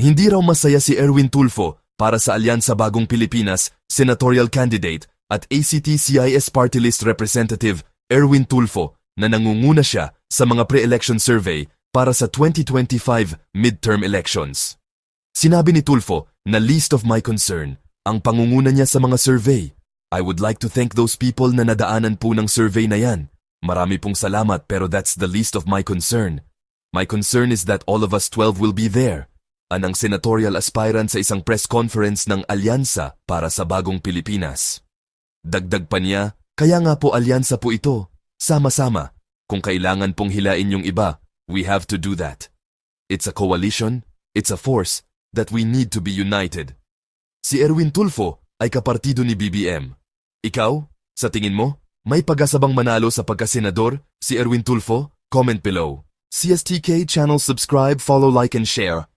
Hindi raw masaya si Erwin Tulfo para sa Alyansa Bagong Pilipinas senatorial candidate at ACT-CIS party list representative Erwin Tulfo na nangunguna siya sa mga pre-election survey para sa 2025 midterm elections. Sinabi ni Tulfo na least of my concern ang pangunguna niya sa mga survey. I would like to thank those people na nadaanan po ng survey na yan. Marami pong salamat pero that's the least of my concern. My concern is that all of us 12 will be there. Anang senatorial aspirant sa isang press conference ng Alyansa para sa Bagong Pilipinas. Dagdag pa niya, kaya nga po alyansa po ito. Sama-sama. Kung kailangan pong hilain yung iba, we have to do that. It's a coalition, it's a force, that we need to be united. Si Erwin Tulfo ay kapartido ni BBM. Ikaw, sa tingin mo, may pag-asabang manalo sa pagkasenador si Erwin Tulfo? Comment below. CSTK channel subscribe, follow, like, and share.